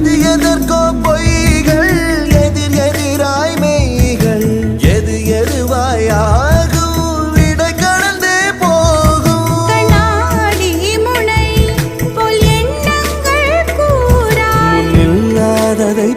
எது எதற்கோ பொய்கள் எதிர் எதிராய் மெய்கள் எது எதுவாய் ஆகும் விட கடந்தே போகும். கண்ணாடி முனை போல் எண்ணங்கள் கூறா இல்லாததை